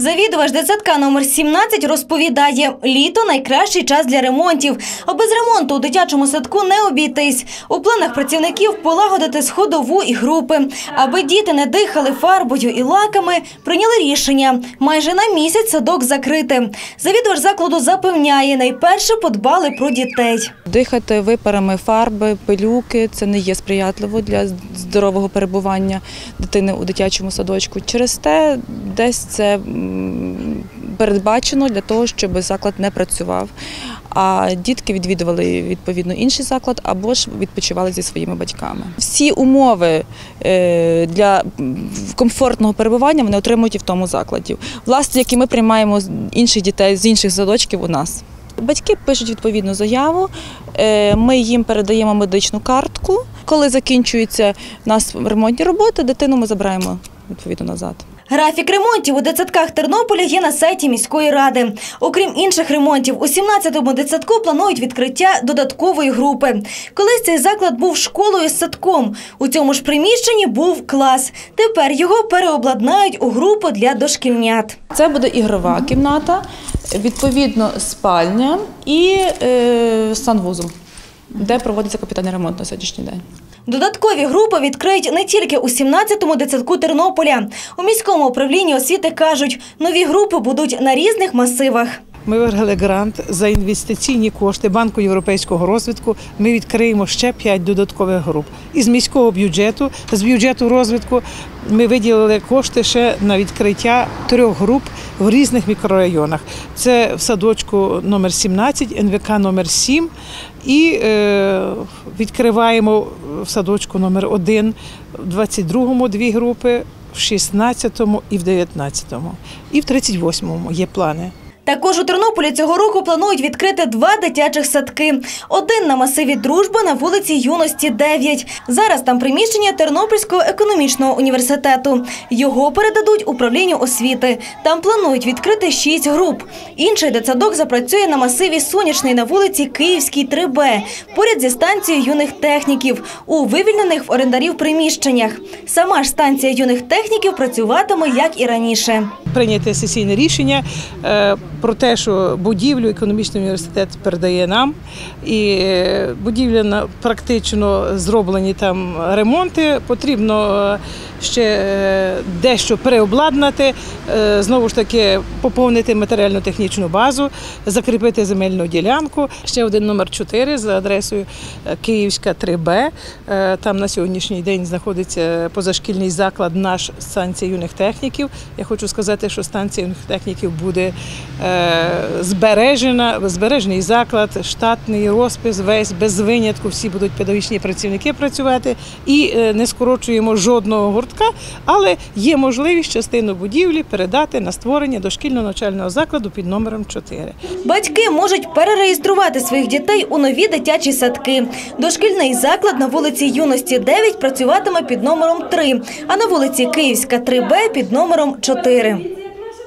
Завідувач дитсадка номер 17 розповідає, літо найкращий час для ремонтів. А без ремонту у дитячому садку не обійтись. У планах працівників полагодити сходову і групи. Аби діти не дихали фарбою і лаками, прийняли рішення майже на місяць садок закрити. Завідувач закладу запевняє, найперше подбали про дітей. Дихати випарами фарби, пилюки це не є сприятливо для здорового перебування дитини у дитячому садочку. Через те десь це передбачено для того, щоб заклад не працював. А дітки відвідували відповідно інший заклад або ж відпочивали зі своїми батьками. Всі умови е, для комфортного перебування вони отримують і в тому закладі. Власне, як і ми приймаємо інших дітей з інших садочків у нас. Батьки пишуть відповідну заяву, е, ми їм передаємо медичну картку. Коли закінчуються в нас ремонтні роботи, дитину ми забираємо відповідно назад. Графік ремонтів у дитсадках Тернополя є на сайті міської ради. Окрім інших ремонтів, у 17-му дитсадку планують відкриття додаткової групи. Колись цей заклад був школою з садком. У цьому ж приміщенні був клас. Тепер його переобладнають у групу для дошкільнят. Це буде ігрова кімната, відповідно спальня і е, санвузол, де проводиться капітальний ремонт на сьогоднішній день. Додаткові групи відкриють не тільки у 17-му дитсадку Тернополя. У міському управлінні освіти кажуть, нові групи будуть на різних масивах. Ми виграли грант за інвестиційні кошти Банку європейського розвитку. Ми відкриємо ще п'ять додаткових груп. Із міського бюджету, з бюджету розвитку, ми виділили кошти ще на відкриття трьох груп в різних мікрорайонах. Це в садочку номер 17, НВК номер 7 і е, відкриваємо в садочку номер 1, в 22-му дві групи, в 16-му і в 19-му. І в 38-му є плани. Також у Тернополі цього року планують відкрити два дитячих садки. Один на масиві Дружба на вулиці Юності 9. Зараз там приміщення Тернопільського економічного університету. Його передадуть управлінню освіти. Там планують відкрити шість груп. Інший дитсадок запрацює на масиві Сонячний на вулиці Київській 3Б, поряд зі станцією юних техніків у вивільнених в орендарів приміщеннях. Сама ж станція юних техніків працюватиме як і раніше. прийняте сесійне рішення е, про те, що будівлю економічний університет передає нам, і е, будівля практично зроблені там ремонти. Потрібно е, ще е, дещо переобладнати, знову ж таки поповнити матеріально-технічну базу, закріпити земельну ділянку. Ще один номер 4 за адресою Київська 3Б. Е, Там на сьогоднішній день знаходиться позашкільний заклад наш станція юних техніків. Я хочу сказати, що станція юних техніків буде збережена, збережений заклад, штатний розпис, весь без винятку. Всі будуть педагогічні працівники працювати і е, не скорочуємо жодного гуртка, але є можливість частину будівлі передати на створення дошкільного навчального закладу під номером 4. Батьки можуть перереєструвати своїх дітей у нові дитячі садки. Дошкільний заклад на вулиці Юності 9 працюватиме під номером 3, а на вулиці Київська 3Б під номером 4.